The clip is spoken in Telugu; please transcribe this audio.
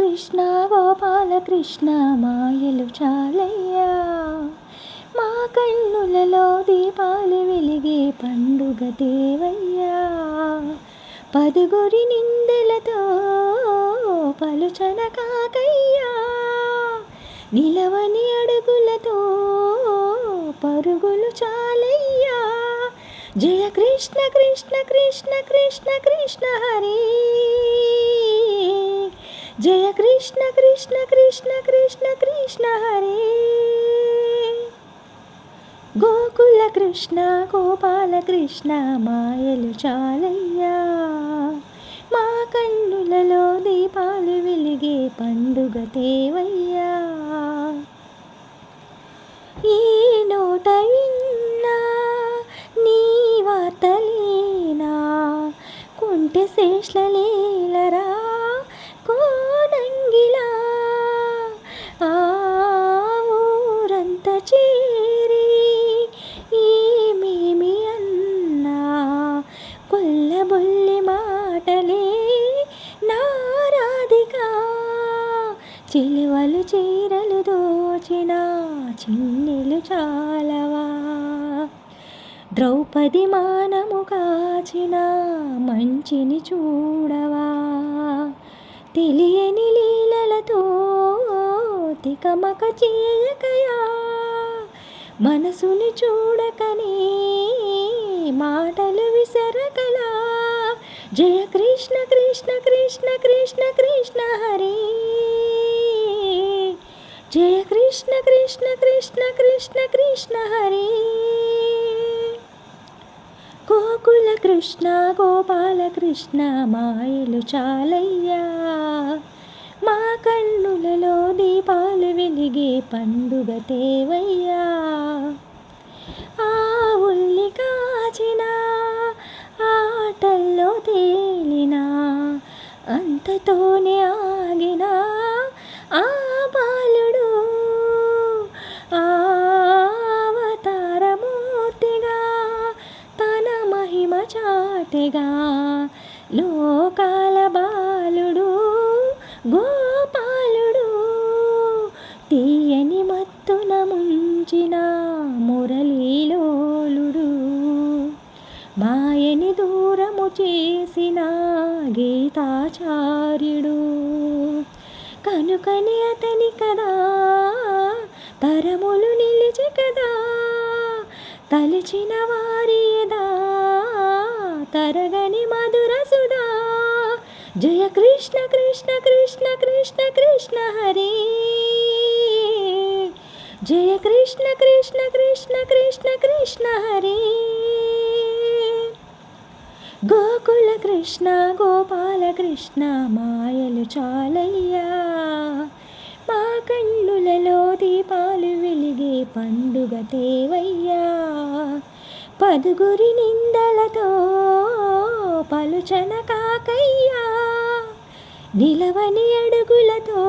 కృష్ణ గోపాల కృష్ణ మాయలు చాలయ్యా. మా కన్నులలో దీపాలు వెలిగే పండుగ దేవయ్యా. పదుగురి నిందెలతో పలుచన కాకయ్యా. నిలవని అడుగులతో పరుగులు చాలయ్యా. జయ కృష్ణ కృష్ణ కృష్ణ కృష్ణ కృష్ణ హరి. జయ కృష్ణ కృష్ణ కృష్ణ కృష్ణ కృష్ణ హరే. గోకుల కృష్ణ గోపాల కృష్ణ మాయలు చాలయ్యా. మా కన్నులలో దీపాలు వెలిగే పండుగ తేవయ్యా. ఈ నోట విన్నా నీ వార్తలేనా కుంటే శేషలేలరా చిలువలు చీరలు దోచిన చిన్నెలు చాలవా? ద్రౌపది మానము కాచిన మంచిని చూడవా? తెలియని లీలలతో తికమక చేయకయా? మనసుని చూడకనే మాటలు విసరకలా? జయ కృష్ణ కృష్ణ కృష్ణ కృష్ణ కృష్ణ హరి జయ కృష్ణ కృష్ణ కృష్ణ కృష్ణ కృష్ణ హరి. గోకుల కృష్ణ గోపాల కృష్ణ మాయలు చాలయ్యా. మా కన్నులలో దీపాలు వెలిగే పండుగ తేవయ్యా. ఆ ఉల్లి కాచిన ఆటల్లో తేలిన అంతతోనే ఆ మహిమ లోకాల బాలుడు గోపాలుడు తీయని మత్తున ముంచిన మురళీలోలుడు. మాయని దూరము చేసిన గీతాచార్యుడు. కనుకని అతని కదా తరములు నిలిచి కదా తలిచిన వారి తరగని మధుర సుధా. జయ కృష్ణ కృష్ణ కృష్ణ కృష్ణ కృష్ణ హరి. జయ కృష్ణ కృష్ణ కృష్ణ కృష్ణ కృష్ణ హరి. గోకుల కృష్ణ గోపాల కృష్ణ మాయలు చాలయ్యా. మా కన్నులలో దీపాలు వెలిగే పండుగ తేవయ్యా. పదుగురి నిందల పలుచన కాకయ్యా నిలవని అడుగులతో